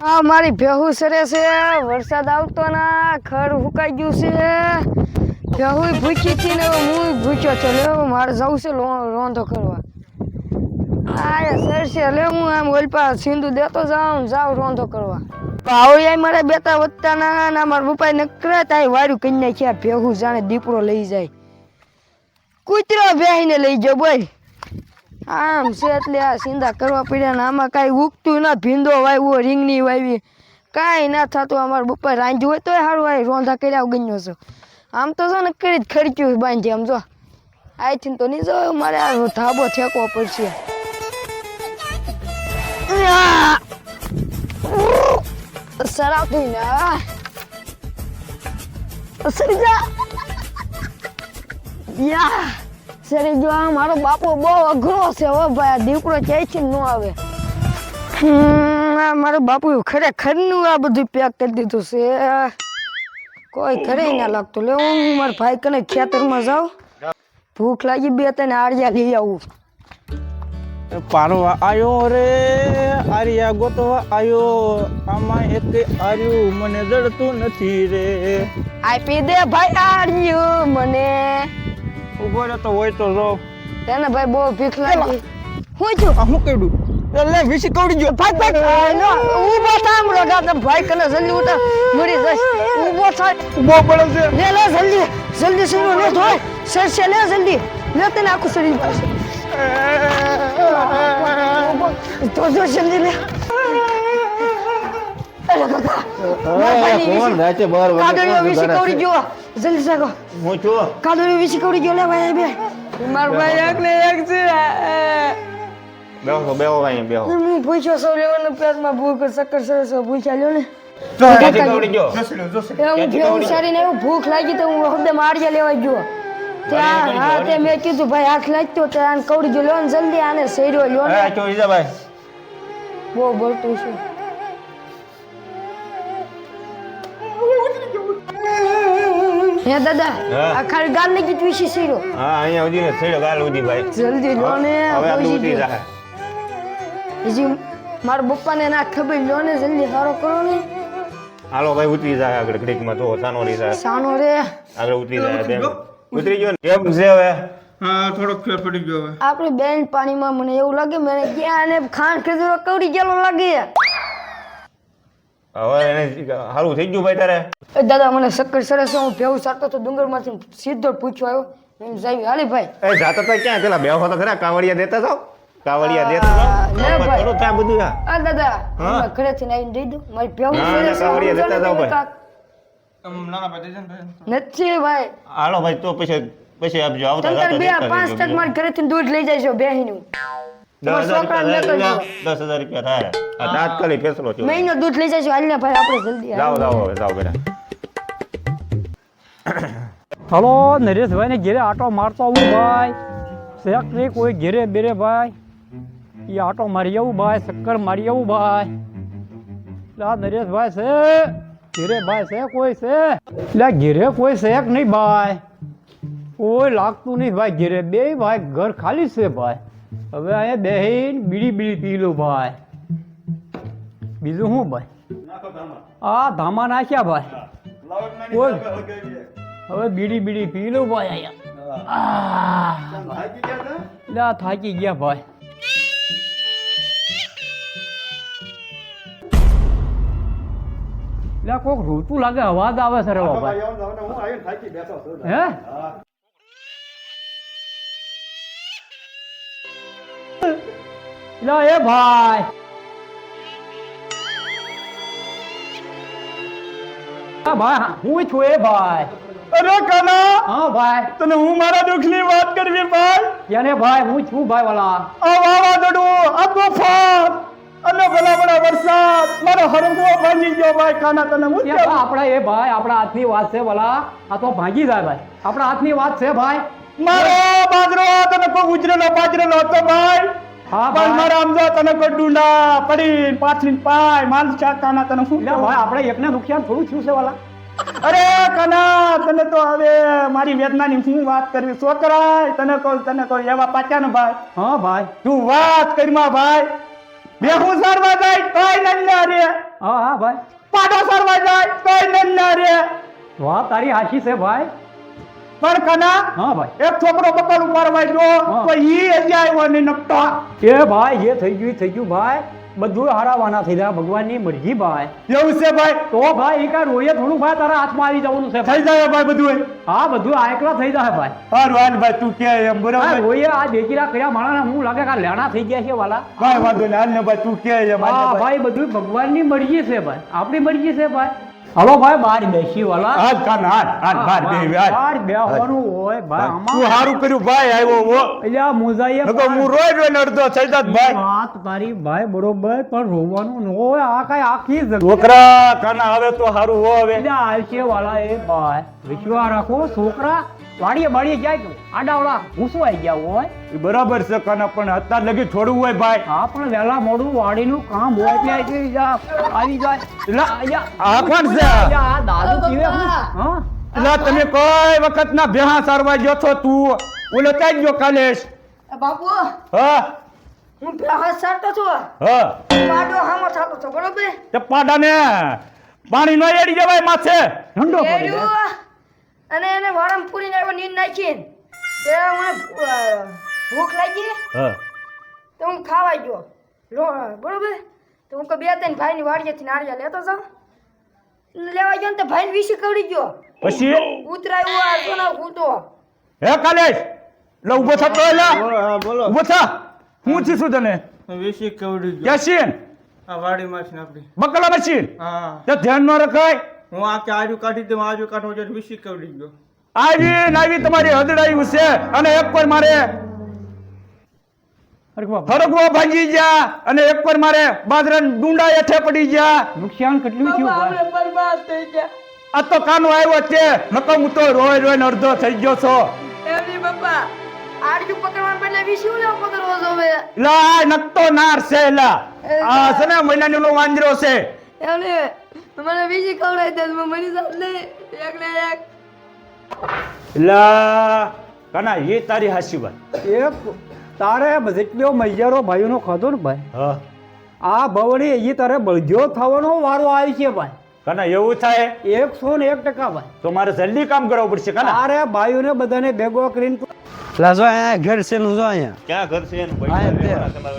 આ મારી ભેહું સરે છે, વરસાદ આવતો ના ખડ હુકાઈ ગયું છે. ભેહું ભૂખી હતી ને હું ભૂખ્યો છું. લે મારે જવું છે રોંધો કરવા. આ સર છે, લે હું આમ ઓલપા સિંધુ દેતો જાઉં જાઉં રોંધો કરવા. આવો યાર મારે બેતા વધતા ના ના, મારા પપ્પાએ નકરા તાય વાર્યું કઈ નાખ્યા ભેહું જાણે દીપડો લઈ જાય. કૂતરો બેહીને લઈ ગયો બોલ. આમ છે એટલે આ સિંધા કરવા પડ્યા ને આમાં કાંઈ ઉગતું ના, ભીંડો વાવ્યો રીંગણી વાવી કાંઈ ના થતું, અમારા બપોર રાંધ્યું હોય તોય સારું આવી રોંધા કર્યા ગણ્યો છો. આમ તો છે ને કરી જ ખર્ચ્યું બાંધી આમ જો. આઈથી તો નહીં જો મારે આ ધાબો ઠેકવો પડશે. સરાવતી ને! સરી જા યા. સરી જો આ મારો બાપો બહુ અઘરો છે હો ભાઈ. આ દીકરો છે ન આવે. મારો બાપુ ખરેખરનું આ બધું પેક કરી દીધું છે. કોઈ ઘરે ના લાગતું. લે હું મારા ભાઈ કને ખેતરમાં જાઉં. ભૂખ લાગી બે તને આરિયા લઈ આવું. પારવા આયો રે આર્યા ગોતવા આયો. આમાં એક આર્યું મને જડતું નથી રે. આપી દે ભાઈ આર્યું મને. ઊભો રહે તો હોય તો રો એને ભાઈ બહુ ભીખ લાગી. હું છું? આ હું કઈડું એટલે વિસી કવડી ગયો ભાગ ભાગ નો, ઊભો થા રોગા તો ભાઈ કને જલ્દી ઉઠા મરી જશ ઊભો થાય ઊભો પડે છે. લે લે જલ્દી. જલ્દી શરીર લે ધોય સરસે લે જલ્દી. લે તને આખું શરીર પાસે તો જો જલ્દી લે. કોણ રાતે બાર કાદળીઓ વિશે કવડી ગયો જલ્દી સાગો હું છું? કાદળીઓ વિશે કવડી ગયો લે ભાઈ બે. માર ભાઈ એક ને એક છે. બેહો બેહો અહીં બેહો. હું પૂછ્યો સૌ લેવાનું પેટમાં ભૂખ સરસ પૂછ્યા લ્યો ને? લાગી તો હું હદે મારિયા લેવા ગયો. ત્યાં હા તે મેં કીધું ભાઈ હાથ લાગતો ત્યાં કવડી ગયો. લ્યો ને જલ્દી આને શેર્યો લ્યો ને. બહુ બોલતું છે. હે દાદા આ ખાલી ગાલ ને ગીત વિશે શીરો. હા અહીંયા ઉધી ને શીરો ગાલ ઉધી ભાઈ. જલ્દી લો ને હવે પહોંચી ઉધી. જાય હજી મારા પપ્પાને ના ખબર લો ને જલ્દી સારો કરો ને. હાલો ભાઈ ઉતરી જાય આગળ ઘડીકમાં. તો સાનો રહી જાય સાનો રે. આગળ ઉતરી જાય બેન. ઉતરી ગયો ને? કેમ છે હવે? હા થોડોક ફેર પડી ગયો હવે. આપણે બેન પાણીમાં મને એવું લાગે મને ક્યાં ને ખાણ ખેતરો કવડી ગયેલો લાગે. હવે એને સારું થઈ ગયું ભાઈ તારે? એ દાદા મને શક્કર સરસ હું ભેવું સારતો તો ડુંગરમાંથી સીધો પૂછ્યો આવ્યો. હું જાવી હાલી ભાઈ. એ જાતો તો ક્યાં? પેલા બેહો તો ખરા કાવડિયા દેતા જાવ કાવડિયા દેતા જાવ ભાઈ. થોડું ત્યાં બધું આ દાદા હા. ઘરેથી આવીને દઈ દઉં. મારી ભેવું ના, ના, સરસ કાવડિયા દેતા જાઓ ભાઈ. નાના ભાઈ છે ને ભાઈ. નથી ભાઈ. હાલો ભાઈ તો પછી પછી આપજો આવતા બે પાંચ તક ટક ઘરે ઘરેથી દૂધ લઈ જાય છે બેહીનું દસ હજાર છોકરાને રૂપિયા લેતો થાય, દસ હજાર રૂપિયા થાય. આ તાત્કાલિક ફેસલો થયો. મહિનો દૂધ લઈ જાય છે હાલને ભાઈ આપણે જલ્દી જાઓ હાલો. જાઓ હવે જાઓ બેટા. હલો નરેશભાઈ ને ઘેરે આટો મારતો આવું ભાઈ. શેક નહીં કોઈ ઘેરે બેરે ભાઈ. એ આટો મારી આવું ભાઈ. શક્કર મારી આવું ભાઈ. લા નરેશભાઈ છે. ઘેરે ભાઈ છે કોઈ છે? લા ઘેરે કોઈ શેક નહીં ભાઈ? કોઈ લાગતું નહીં ભાઈ. ઘેરે બે ભાઈ. ઘર ખાલી છે ભાઈ. હવે અહીંયા બેહીન બીડી બીડી પી લો ભાઈ. બીજું શું ભાઈ? આ ધામા નાખ્યા ભાઈ. બોલ. હવે બીડી બીડી પી લો ભાઈ અહીંયા. થાકી ગયા ભાઈ. કોક રોતું લાગે અવાજ આવે છે રે હે. લા એ ભાઈ. હા ભાઈ હું છું એ ભાઈ. અરે કાના હા ભાઈ. તને હું મારા દુઃખની વાત કરવી ભાઈ? કેને ભાઈ હું છું ભાઈ વાલા. આ વાવાઝોડું આ તોફાન અને ભલા ભલા વરસાદ. મારો હરંગો ભાંગી ગયો ભાઈ કાના તને હું આપણા એ ભાઈ આપણા હાથની વાત છે ભલા આ તો ભાંગી જાય ભાઈ. આપણા હાથની વાત છે ભાઈ. મારો બાજરો તને કોઈ ઉજરેલો બાજરેલો હતો ભાઈ? હા પણ ભાઈ મારા આમ જો તને કોઈ ડુંડા પડી પાછળ પાય માલ ચાકાના તને શું ભાઈ આપણે એકને નુકસાન થોડું થયું છે વાલા. અરે કના તને તો હવે મારી વેદનાની શું વાત કરવી. છોકરા તને કહું તને કહું એવા પાછા ને ભાઈ. હા ભાઈ. તું વાત કરીમાં ભાઈ. બેહું સારવા જાય તોય નંદા રે. હા હા ભાઈ. પાડો સરવા જાય તોય નન રે. વાહ તારી હાશી છે ભાઈ. પણ કના હા ભાઈ. એક છોકરો બકલ ઉપાડવા ગયો તો ઈ હજી આવ્યો ને નકતો એ ભાઈ જે થઈ ગયું થઈ ગયું ભાઈ. બધું હારાવાના થઈ ગયા ભગવાનની મરજી ભાઈ. એવું છે ભાઈ? તો ભાઈ એ કાંઈ રોયે થોડું ભાઈ તારા હાથમાં આવી જવાનું છે થઈ જાય ભાઈ બધું હા બધું આ એકલા થઈ જાય ભાઈ. હારું હાલ ભાઈ તું કે એમ બરાબર? રોયે આ દેખીરા કર્યા માણસના હું લાગે કે લેણા થઈ ગયા છે વાલા. ભાઈ વાંધો ને હાલ ને ભાઈ તું કે એમ હા ભાઈ બધું ભગવાનની મરજી છે ભાઈ. આપણી મરજી છે ભાઈ. હલો ભાઈ બહાર બેસી વાલા હાલ કાન હાલ હાલ બાર બે હાલ બહાર બેહવાનું હોય ભાઈ તું હારું કર્યું ભાઈ આવ્યો હો એલા મોજાઈએ નકર હું રોય રોય નડતો અડધો ભાઈ. વાત તારી ભાઈ બરોબર પણ રોવાનું ન હોય આ કાઈ આખી છોકરા કાના હવે તો હારું હો હવે. એલા આલશે વાલા એ ભાઈ. વિશ્વાસ રાખો છોકરા વાડીએ બાડીએ જાય તું આડાવડા ઘૂસવાઈ ગયા હોય? એ બરાબર છે કાના પણ અત્યાર લગી છોડવું હોય ભાઈ. હા પણ વેલા મોડું વાડીનું કામ હોય એટલે આવી જા- આવી જાય લા, આ પણ છે? આ દાદુ પીવે હા? તમે કોઈ વખત ના ભેહા સારવા ગયો છો તું? ઓલો ક્યાં ગયો કાલેશ? બાપુ હા? હું હાથ સારતો છું. હા. પાડો હામો થતો છો બરોબર? તે પાડાને. પાણી નો એડી જવાય માથે. ઠંડો પડી જાય. અને એને વાળામાં પૂરીને આવ્યો નીંદ નાખીને. તે મને ભૂખ લાગી. હા. તો હું ખાવા ગયો. લો બરોબર? તો હું બે ત્રણ ભાઈની વાડીએથી નાળિયા લેતો જાઉં. લેવા ગયો ને તો ભાઈને વિશે કવડી ગયો. પછી? ઉતરાયું આ સોના ફૂટો હે કાલેશ? લો ઊભો થા તો લે. બોલો ઊભો થા. હું છું શું તને? વીસી કવડી ગયો. કેસીન આ વાડીમાં છે ને આપણી બકલા મશીન હા. તે ધ્યાન ન રખાય. હું આ આજુ કાઢી દઉં આજુ કાઢવું છે વીસી કવડી ગયો આવી નાવી તમારી હદડાયું છે અને એક પર મારે બાપ, ફરકવો ભાંગી જા અને એક પર મારે બાજરા ડુંડા હેઠે પડી ગયા. નુકસાન કેટલું થયું બરબાદ થઈ ગયા. આ તો કાનો આવ્યો છે. નકમ હું તો રોય રોય ને અડધો થઈ ગયો છો. એમની પપ્પા આડ્યું પકડવા બદલે પકડવો જોવે લા નકતો નાર છે લા. આ છે ને મહિનાની નો વાંદરો છે. એમને મને વીસી કવડાવી દે મને સાથે એક ને એક. લા કાના એ તારી હાસી વાત. એક તારે જેટલો મૈયારો ભાઈઓનો ખાધો ને ભાઈ હા. આ ભવડી એ તારે બળજો થવાનો વારો આવી છે ભાઈ. કના એવું થાય? એકસો ને એક ટકા ભાઈ. તો મારે જલ્દી કામ કરવું પડશે કના? અરે ભાઈઓને બધાને ભેગો કરીને લાજો અહીંયા ઘર છે નું જો અહીંયા. ક્યાં ઘર છે?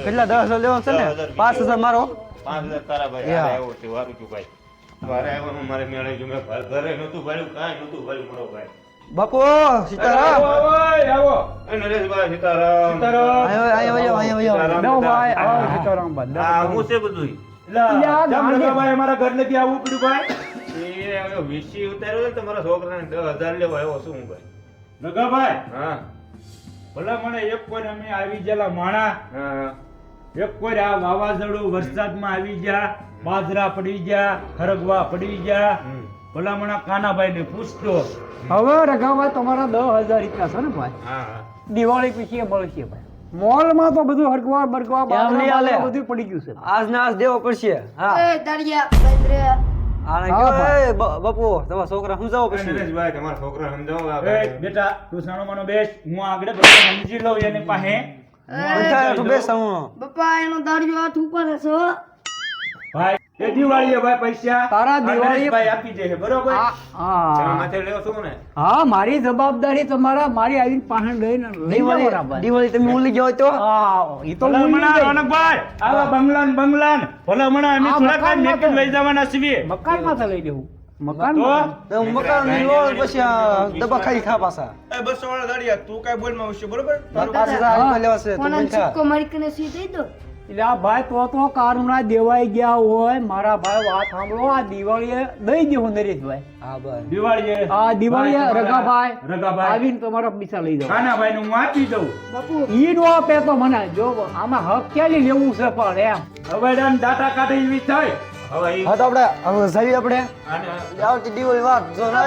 કેટલા દસ હજાર લેવાનો છે ને? પાંચ હજાર મારો? પાંચ હજાર તારા ભાઈ એવું છે વારું છું ભાઈ. આવ્યો મારે મેળે જો મેં ઘર- ઘરે નહોતું ભર્યું કાંઈ નહોતું ભર્યું મારો ભાઈ. બાપુ સીતારામ. આવો નરેશભાઈ સીતારામ. સીતારામ. ભાઈ સીતારામ આ હું છે બધું અમારા ઘર પડ્યું ભાઈ. એ હવે વીસી ઉતાર્યો ને તમારા છોકરાને દસ હજાર લેવા આવ્યો શું હું ભાઈ. રઘાભાઈ હા. ભલા મને એક કોઈ અમે આવી ગયેલા માણા હા. એક કોઈ આ વાવાઝોડું વરસાદમાં આવી ગયા બાજરા પડી ગયા ખરગવા પડી ગયા. ભલામણા કાનાભાઈ ને પૂછતો હવે રઘાભાઈ તમારા દસ હજાર રૂપિયા છે ને ભાઈ? દિવાળી પછી મળશે ભાઈ. મોલમાં તો બધું હરગવા બરગવા. બાજરા બધું પડી ગયું છે. આજ ના આજ દેવો પડશે. હા. એ દરિયા બંદરે. બાપુ તમારા છોકરા સમજાવો પછી. તમારા છોકરા સમજાવો. બેટા તું સાણો માનો બેસ હું આગળ સમજી લઉં એની પાસે. આગળ તું બેસ હું પપ્પા એનો દાડિયો હાથ ઉપર છે ભાઈ એ દિવાળીએ ભાઈ પૈસા. તારા દિવાળીએ- નરેશભાઈ આપી જશે બરોબર? હા. માથે લેવો છું ને. હા મારી જવાબદારી તમારા મારી આવીને પાસે લઈને દિવાળી તમે ભૂલી ગયો તો? હા એ તો ભૂલી રોનકભાઈ આવા બંગલાન બંગલાન. અમે થોડા મકાનમાં લઈ જવાના છીએ. મકાનમાં તો લઈ જવું. મકાન તો? હું મકાનની લોન પછી દબા ખાઈ ખા પાછા. એ બસો વાળા દાડિયા તું કાઈ બોલમાં બરોબર? તારું પાસે આ લેવા છે તું મને બંધ મારી કને સી દઈ દો. એટલે આ ભાઈ તો તો કારુણા દેવાઈ ગયા હોય મારા ભાઈ વાત સાંભળો આ દિવાળીએ દઈ દેવું નરેશભાઈ. હા ભાઈ દિવાળીએ? આ દિવાળીએ ભાઈ રઘાભાઈ રઘાભાઈ. આવીને તમારા પૈસા લઈ જાઓ. કાનાભાઈ નું હું આપી દઉં. બાપુ. ઈ નો આપે તો મને જો આમાં હક ક્યાંથી લેવું છે પણ એમ. હવે ડાન દાટા કાઢી એવી થાય. હા તો આપણે હવે જઈએ આપણે. આવતી દિવાળી વાત જો ના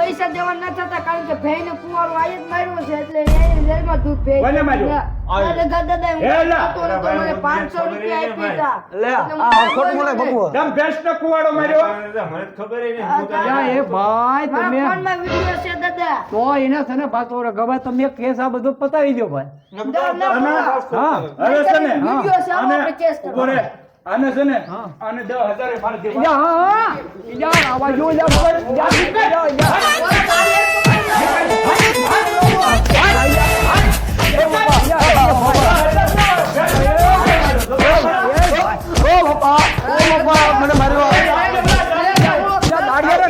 પૈસા દેવા ન થતા કારણ કે ભાઈને કુંવારો આય જ માર્યો છે એટલે એને જેલમાં દૂધ ભેજ કોને માર્યો? અરે દાદા હું એ લા. તો મને 500 રૂપિયા આપી હતા લે આ હું ખોટું બોલે બાપુ તમ ભેંસનો કુવાડો માર્યો? મને ખબર ય નહીં. હું એ ભાઈ મારા તમે ફોનમાં વિડિયો છે દાદા. તો એને છે ને પાછો રઘાભાઈ તમે કેસ આ બધું પતાવી દો ભાઈ. આને છે ને આને દસ હજાર મારે દેવા યા યાર આવા જો યાર યાર યાર મને માર્યો દાડિયા